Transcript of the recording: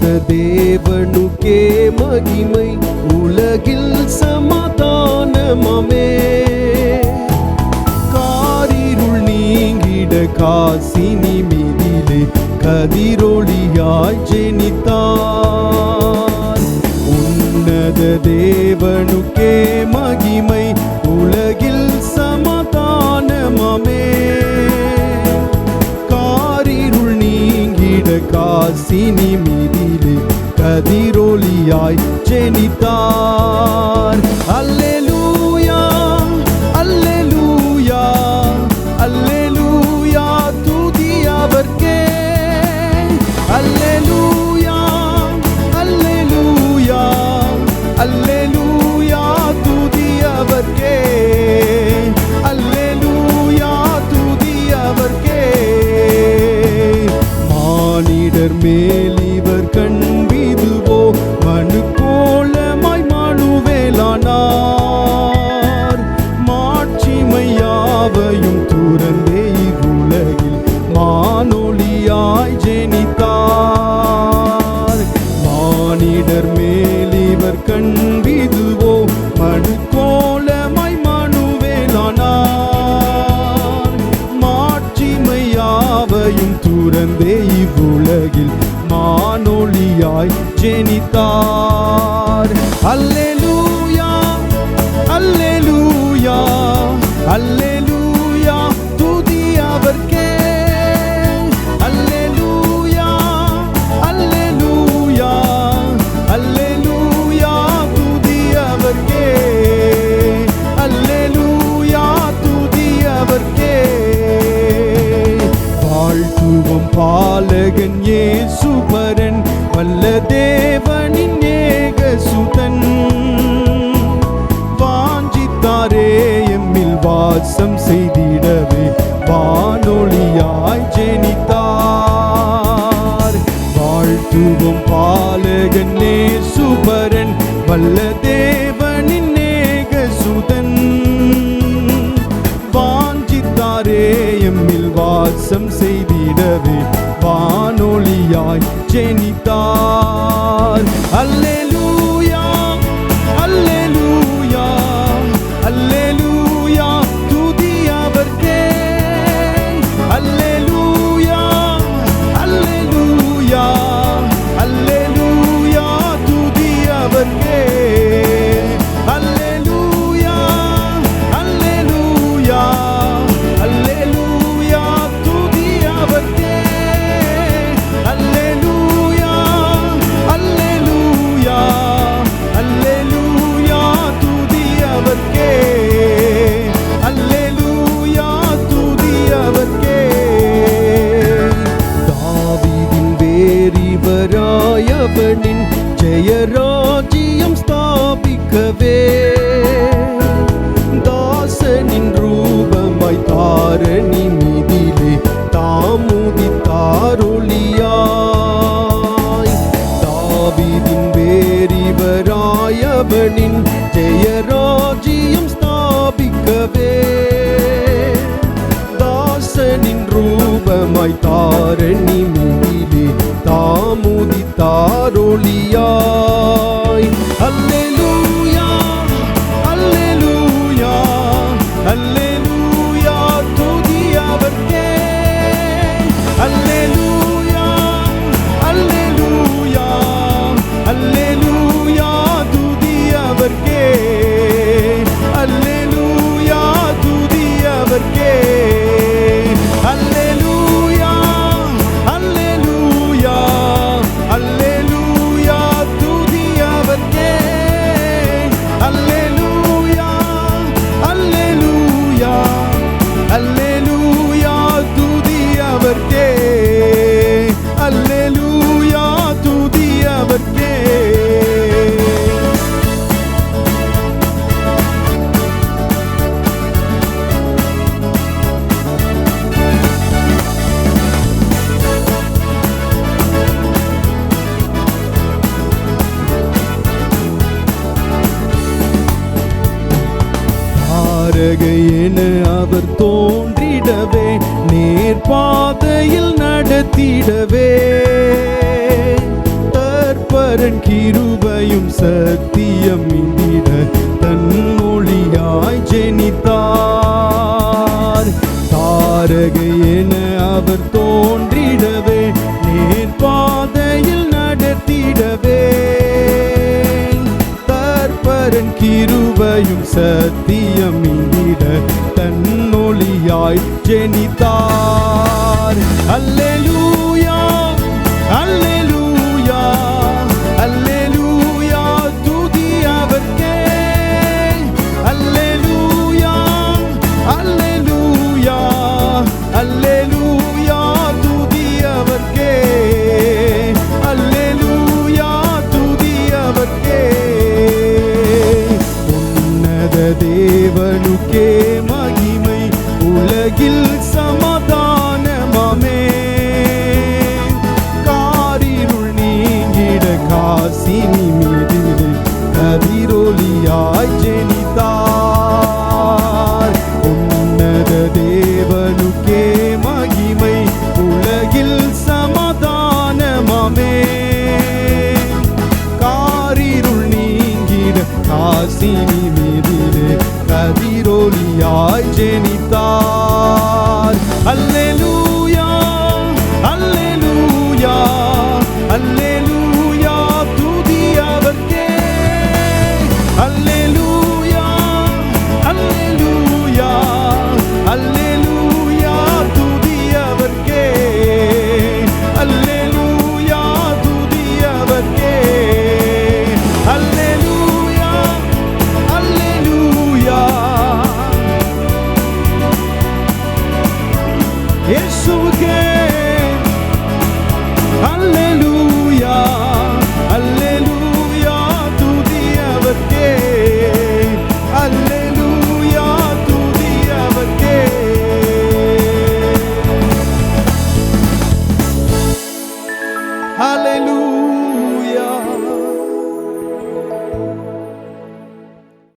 உன்னத தேவனுக்கே மகிமை உலகில் சமாதானமே காரிருள் நீங்கிட காசினி மீதிலே கதிரொளியாய் ஜெனித்தார். உன்னத தேவனுக்கே மகிமை உலகில் சமாதானமே காரிருள் நீங்கிட காசினி மீ கதிரொளியாய் ஜெனித்தார். அல்லேலூயா அல்லேலூயா ஜெனித்தார். அல்லேலூயா வாழ்த்துவம் பாலகன் ஏ சுபரன் வல்ல தேவனின் ஏக சுதன். வாஞ்சித்தாரே எம்மில் வாசம் செய்திடவே வானொலியாய் ஜெனித்தார். வாழ்த்துவம் பாலகன் ஏ சுபரன் வல்ல தேவனின் ஏக சுதன். வாஞ்சித்தாரே எம்மில் வாசம் செய்த செய்திடவே வானொலியாய் ஜெனித்தார். அல்லேலூயா. தாமாய் தாரணி மீதிலே தாமுதித்தாரொளியாய் அல்ல தாரகை என அவர் தோன்றிடவே நேர் பாதையில் நடத்திடவே. தற்பரன் கிருபையும் சத்தியம் இந்திட தன் ஒளியாய் ஜெனித்தார். தாரகை என அவர் தோன்றிடவே கிருபையும் சத்தியம் இந்திட தன்னொழியாய் ஜெனித்தார். அல்லேலூயா. மீதிலே கதிரொலியாய் ஜெனித்தார் அல்லேலூயா